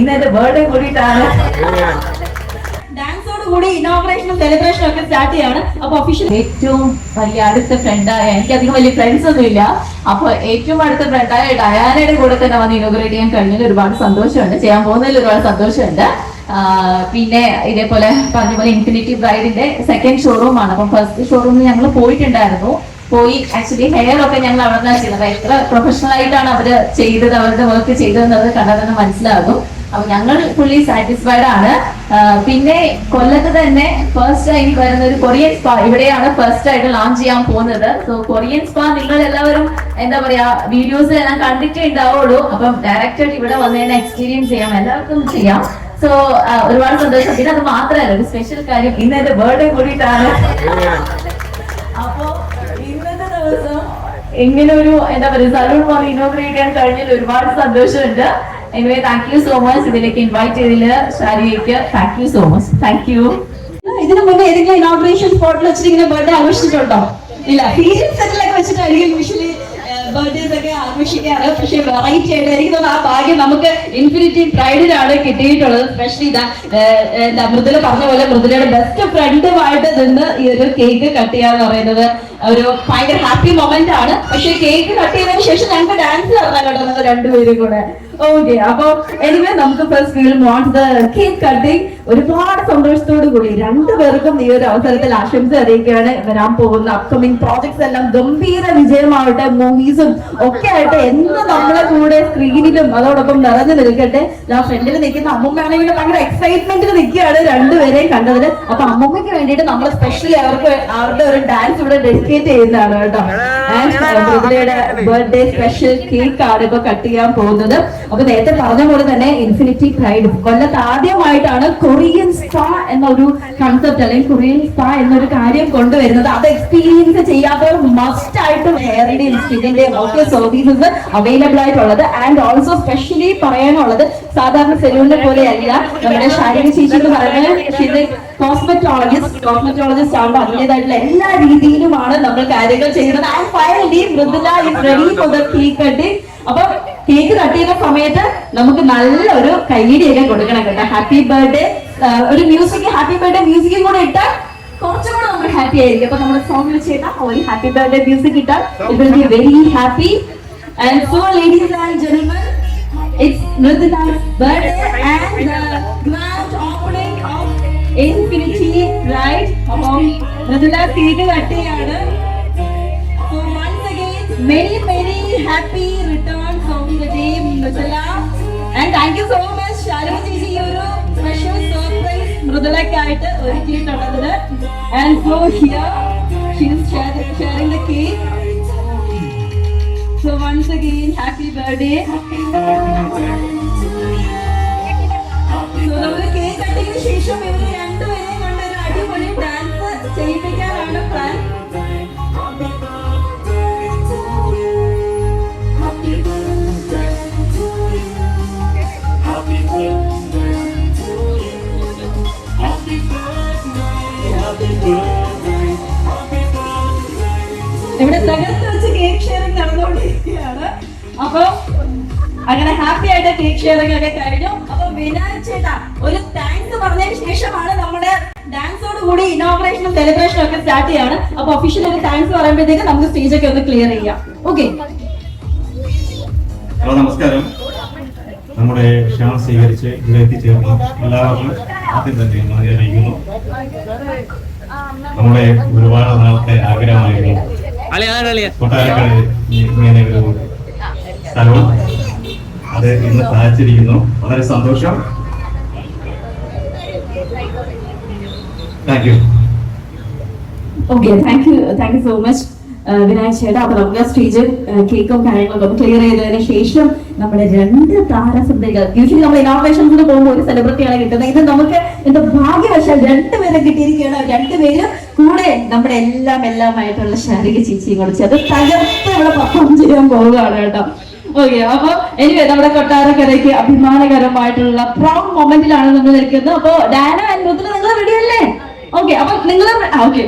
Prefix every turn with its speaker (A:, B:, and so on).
A: ഇന്ന് എന്റെ ബർത്ത്ഡേ കൂടിയിട്ടാണ്
B: ഡാൻസോട് കൂടി ഇനോഗ്രേഷനും സെലിബ്രേഷനും ഒക്കെ സ്റ്റാർട്ട് ചെയ്യാണ്. അപ്പൊ ഒഫീഷ്യൽ
A: ഏറ്റവും വലിയ അടുത്ത ഫ്രണ്ടായ എനിക്ക് അധികം വലിയ ഫ്രണ്ട്സ് ഒന്നും ഇല്ല അപ്പൊ ഏറ്റവും അടുത്ത ഫ്രണ്ടായ ഡയാനയുടെ കൂടെ തന്നെ വന്ന് ഇനോഗ്രേറ്റ് ചെയ്യാൻ കഴിഞ്ഞതിൽ ഒരുപാട് സന്തോഷമുണ്ട്. ചെയ്യാൻ പോകുന്നതിൽ ഒരുപാട് സന്തോഷമുണ്ട്. പിന്നെ ഇതേപോലെ പറഞ്ഞ പോലെ ഇൻഫിനിറ്റി ബ്രൈഡിന്റെ സെക്കൻഡ് ഷോറൂം ആണ്. അപ്പൊ ഫസ്റ്റ് ഷോറൂമിൽ ഞങ്ങൾ പോയിട്ടുണ്ടായിരുന്നു. പോയി ആക്ച്വലി ഹെയർ ഒക്കെ ഞങ്ങൾ അവിടെ നിന്നാണ് ചെയ്തത്. എത്ര പ്രൊഫഷണൽ ആയിട്ടാണ് അവർ ചെയ്തത് അവരുടെ വർക്ക് ചെയ്തതെന്നത് കണ്ടാൽ തന്നെ മനസ്സിലാകും. അപ്പൊ ഞങ്ങൾ ഫുള്ളി സാറ്റിസ്ഫൈഡ് ആണ്. പിന്നെ കൊല്ലത്ത് തന്നെ ഫസ്റ്റ് ആയി വരുന്ന ഒരു കൊറിയൻ സ്പാ ഇവിടെയാണ് ഫസ്റ്റ് ആയിട്ട് ലോഞ്ച് ചെയ്യാൻ പോകുന്നത്. സോ കൊറിയൻ സ്പാ നിങ്ങൾ എല്ലാവരും എന്താ പറയാ വീഡിയോസ് എല്ലാം കണ്ടിട്ടേ ഉണ്ടാവുള്ളൂ. അപ്പം ഡയറക്റ്റ് ഇവിടെ വന്ന് എക്സ്പീരിയൻസ് ചെയ്യാം. എല്ലാവർക്കും ചെയ്യാം. സോ ഒരുപാട് സന്തോഷം. പിന്നെ അത് മാത്രമല്ല ഒരു സ്പെഷ്യൽ കാര്യം. ഇന്ന് എന്റെ ബർത്ത്ഡേ കൂടിയിട്ടാണ്. അപ്പോ ഇന്നത്തെ ദിവസം എങ്ങനെ ഒരു എന്താ പറയുക സലൂൺ വന്ന് ഇനോഗ്രേറ്റ് ചെയ്യാൻ കഴിഞ്ഞതിൽ ഒരുപാട് സന്തോഷമുണ്ട്. Anyway thank you so much ഇതിലേക്ക് ഇൻവൈറ്റ് ചെയ്തതിൽ ഷാരിയയ്ക്ക് thank you so much thank you
B: ഇതിനു മുന്നേ ഏതെങ്കിലും ഇനോഗ്രേഷൻ സ്പോട്ടിൽ വെച്ചിട്ട് ഇങ്ങനെ ബർത്ത്ഡേ ആഘോഷിച്ചിട്ടുണ്ടോ? ഇല്ല സീരിയസ് സെറ്റിലൊക്കെ വെച്ചിട്ടായിരിക്കും യൂഷ്വലി ബർത്ത്ഡേസ് ഒക്കെ ആഘോഷിക്കാറ്. പക്ഷെ വെറൈറ്റി ആയിട്ട് എനിക്ക് തോന്നുന്നു ആ ഭാഗ്യം നമുക്ക് ഇൻഫിനിറ്റി പ്രൈഡിലാണ് കിട്ടിയിട്ടുള്ളത്. സ്പെഷ്യലി ഇതാ എന്താ മൃദുല പറഞ്ഞ പോലെ മൃദുലയുടെ ബെസ്റ്റ് ഫ്രണ്ടുമായിട്ട് നിന്ന് ഈ ഒരു കേക്ക് കട്ട് ചെയ്യാന്ന് പറയുന്നത് ഒരു ഭയങ്കര ഹാപ്പി മൊമെന്റ് ആണ്. പക്ഷെ കേക്ക് കട്ട് ചെയ്തതിനു ശേഷം ഞങ്ങൾക്ക് ഡാൻസ് നിങ്ങൾ രണ്ടുപേരും കൂടെ. ഓക്കെ അപ്പൊ എനിവേ നമുക്ക് first will want the cake cutting ഒരുപാട് സന്തോഷത്തോടു കൂടി രണ്ടുപേർക്കും ഈ ഒരു അവസരത്തിൽ ആശംസ അറിയിക്കുകയാണ്. വരാൻ പോകുന്ന അപ്കമിങ് പ്രോജക്ട്സ് എല്ലാം ഗംഭീര വിജയമാവട്ടെ മൂവീസും ഒക്കെ ആയിട്ട് എന്ന് നമ്മളെ കൂടെ സ്ക്രീനിലും അതോടൊപ്പം നിറഞ്ഞു നിൽക്കട്ടെ. ഞാൻ ഫ്രണ്ടിൽ നിൽക്കുന്ന അമ്മമ്മയാണെങ്കിൽ ഭയങ്കര എക്സൈറ്റ്മെന്റിൽ നിൽക്കുകയാണ് രണ്ടുപേരെയും കണ്ടതിന് അപ്പൊ അമ്മമ്മയ്ക്ക് വേണ്ടിയിട്ട് നമ്മൾ സ്പെഷ്യലി അവർക്ക് അവരുടെ ഒരു ഡാൻസ് ഇവിടെ ഡെഡിക്കേറ്റ് ചെയ്യുന്നതാണ് കേട്ടോ. ആൻഡ് ബർത്ത്ഡേ സ്പെഷ്യൽ കേക്ക് ആണ് ഇപ്പൊ കട്ട് ചെയ്യാൻ പോകുന്നത്. അപ്പൊ നേരത്തെ പറഞ്ഞ പോലെ തന്നെ ഇൻഫിനിറ്റി പ്രൈഡ് കൊല്ലത്ത് ആദ്യമായിട്ടാണ് കൊറിയൻ സ്പാ എന്നൊരു കൺസെപ്റ്റ് അല്ലെങ്കിൽ കൊറിയൻ സ്പാ എന്നൊരു കാര്യം കൊണ്ടുവരുന്നത്. അത് എക്സ്പീരിയൻസ് ചെയ്യാത്തവർ മസ്റ്റ് ആയിട്ടും ഹെയറിന്റെയും സ്കിന്നിന്റെയും ഒക്കെ സർവീസസ് അവൈലബിൾ ആയിട്ടുള്ളത്. ആൻഡ് ഓൾസോ സ്പെഷ്യലി പറയാനുള്ളത് സാധാരണ സെലൂണിനെ പോലെയല്ല. നമ്മുടെ ശാരീരിക ചേച്ചി എന്ന് പറയുന്നത് കോസ്മെറ്റോളജിസ്റ്റ് കോസ്മെറ്റോളജിസ്റ്റ് ആകുമ്പോൾ അതിന്റെതായിട്ടുള്ള എല്ലാ രീതിയിലുമാണ് നമ്മൾ കാര്യങ്ങൾ ചെയ്യുന്നത്. And finally Mridula is ready for the cake cutting അപ്പൊ കേക്ക് കട്ട് ചെയ്യുന്ന സമയത്ത് നമുക്ക് നല്ലൊരു കൈയിടിയൊക്കെ കൊടുക്കണം കേട്ടോ. ഹാപ്പി ബർത്ത്ഡേ ഒരു മ്യൂസിക് ഹാപ്പി ബർത്ത്ഡേ മ്യൂസിക്കും കൂടെ ഇട്ടാൽ ഹാപ്പി ആയിരിക്കും. അപ്പൊ നമ്മുടെ സോങ്ങിൽ ചെയ്താൽ ഹാപ്പി ബർത്ത്ഡേ മ്യൂസിക് ഇട്ടാൽ it will be very happy and so ladies and gentlemen Mridula's birthday. Ride. അപ്പം മൃദുല കേക്ക് കട്ട് ചെയ്യാണ് So once again, many many happy returns of the day, Mridula. And thank you so much, Shalini ചേച്ചി ഈ ഒരു special surprise മൃദുലക്കായിട്ട് ഒരുക്കിയിട്ടുള്ളതിന് And so here, she is sharing, sharing the cake. So once again, happy birthday. So നമ്മൾ cake കട്ടിങ്ങിന് ശേഷം ഇവർ തകർത്ത് വെച്ച് കേക്ക് ഷെയറിംഗ് നടന്നുകൊണ്ടിരിക്കുകയാണ്. അപ്പൊ അങ്ങനെ ഹാപ്പി ആയിട്ട് കേക്ക് ഷെയറിംഗ് ഒക്കെ കഴിഞ്ഞു. അപ്പൊ വിനായക് ചേട്ടാ ഒരു താങ്ക്സ് പറഞ്ഞതിന് ശേഷമാണ് നമ്മുടെ ഡാൻസോട് കൂടി ഇനോഗ്രേഷനും സെലിബ്രേഷനും ഒക്കെ സ്റ്റാർട്ട് ചെയ്യാണ്. അപ്പൊ ഒഫീഷ്യൽ ഒരു താങ്ക്സ് പറയുമ്പോഴത്തേക്ക് നമുക്ക് സ്റ്റേജ് ഒക്കെ ഒന്ന് ക്ലിയർ ചെയ്യാം. ഓക്കെ
C: ഹലോ നമസ്കാരം. നമ്മുടെ ക്ഷണം സ്വീകരിച്ച് ഇവിടെ എത്തിച്ചേർന്ന എല്ലാവർക്കും ആദ്യം തന്നെ ഞാൻ അറിയിക്കുന്നു. നമ്മുടെ ഒരുപാട് നാളത്തെ ആഗ്രഹമായിരുന്നു. കൊട്ടാരക്കടയിൽ ഒരു സ്ഥലവും അത് ഇന്ന് സാധിച്ചിരിക്കുന്നു വളരെ സന്തോഷം. Thank you
B: okay thank you thank you so much Vinayak ചേട്ടാ അപ്പൊ നമുക്ക് സ്റ്റേജ് കേക്കും കാര്യങ്ങളൊക്കെ ഒന്ന് ക്ലിയർ ചെയ്തതിന് ശേഷം നമ്മുടെ രണ്ട് താരസുന്ദരികൾ യൂഷ്വലി നമ്മൾ ഇനോവേഷൻസിന് പോകുമ്പോൾ ഒരു സെലിബ്രിറ്റിയാണ് കിട്ടുന്നത്. ഇത് നമുക്ക് എന്റെ ഭാഗ്യവശാൽ രണ്ടുപേരെ കിട്ടിയിരിക്കുകയാണ്. രണ്ടുപേരും കൂടെ നമ്മുടെ എല്ലാം എല്ലാം ആയിട്ടുള്ള ശാരീരിക ചേച്ചിയും കൂടെ ചേർത്ത് തകർത്ത് ഇവിടെ പെർഫോം ചെയ്യാൻ പോവുകയാണ് കേട്ടോ. ഓക്കെ അപ്പൊ എനിവേ നമ്മുടെ കൊട്ടാരക്കരയ്ക്ക് അഭിമാനകരമായിട്ടുള്ള പ്രൗഡ് മൊമെന്റിലാണ് നമ്മൾ നിൽക്കുന്നത്. അപ്പൊ ഡാന അനുഭവത്തിൽ നിങ്ങൾ റെഡിയല്ലേ ഓക്കെ അപ്പൊ നിങ്ങൾ ഓക്കെ